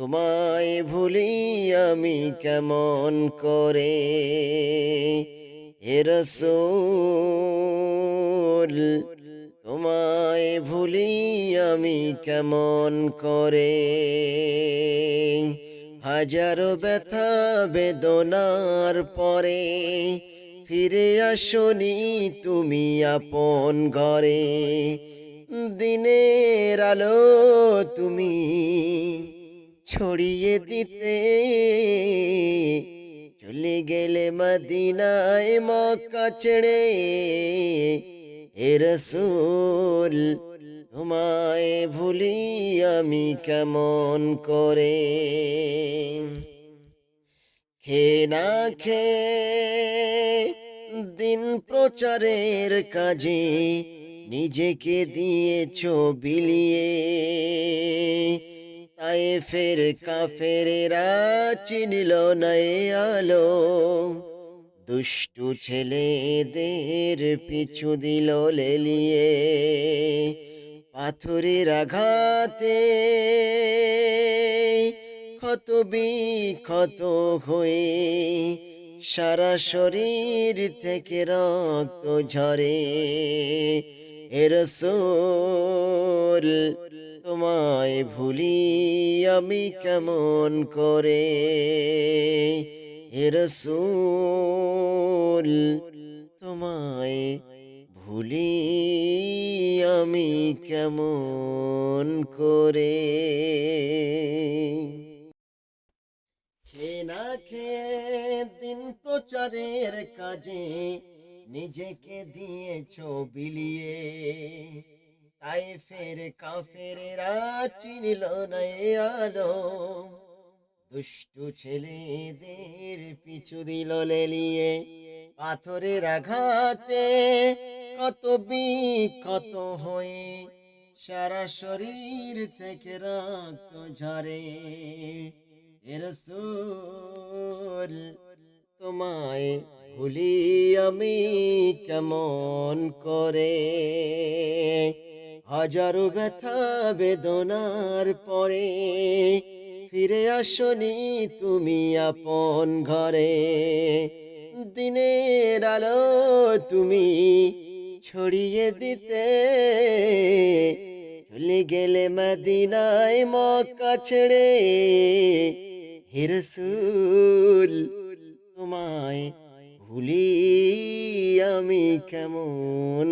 তোমায় ভুলি আমি কেমন করে? হে রসূল, তোমায় ভুলি আমি কেমন করে? হাজারো ব্যথা বেদনার পরে ফিরে আসনি তুমি আপন ঘরে। দিনের আলো তুমি ছড়িয়ে দিতে। চলে গেলে মদিনায় মক্কা ছেড়ে হে রসূল, তোমায় ভুলি আমি কেমন করে? খে না খে দিন প্রচারের কাজে নিজেকে দিয়েছ বিলিয়ে। তাই ফের কাফেরেরা চিনিল নাই আলো দুষ্টু ছেলেদের পিছু দিল লেলিয়ে পাথরের আঘাতে ক্ষত বিক্ষত হয়ে সারা শরীর থেকে রক্ত ঝরে এর সোল তোমায় ভুলি আমি কেমন করে? এর সোল তোমায় ভুলি আমি কেমন করে? খে না খেয়ে দিন প্রচারের কাজে নিজেকে দিয়েছ বিলিয়ে। তাই ফের কাফেরেরা চিনল না এ আলো। দুষ্টু ছেলেদের পিছু দিল লেলিয়ে। পাথরের আঘাতে কত বিক্ষত হয়ে সারা শরীর থেকে রক্ত ঝরে। এর সুর তোমায় ভুলি আমি কেমন করে? হাজারো ব্যথা বেদনার পরে ফিরে আসনি তুমি আপন ঘরে। দিনের আলো তুমি ছড়িয়ে দিতে, চলে গেলে মদিনায় মক্কা ছেড়ে হিরসুল তোমায় ভুলি আমি কেমন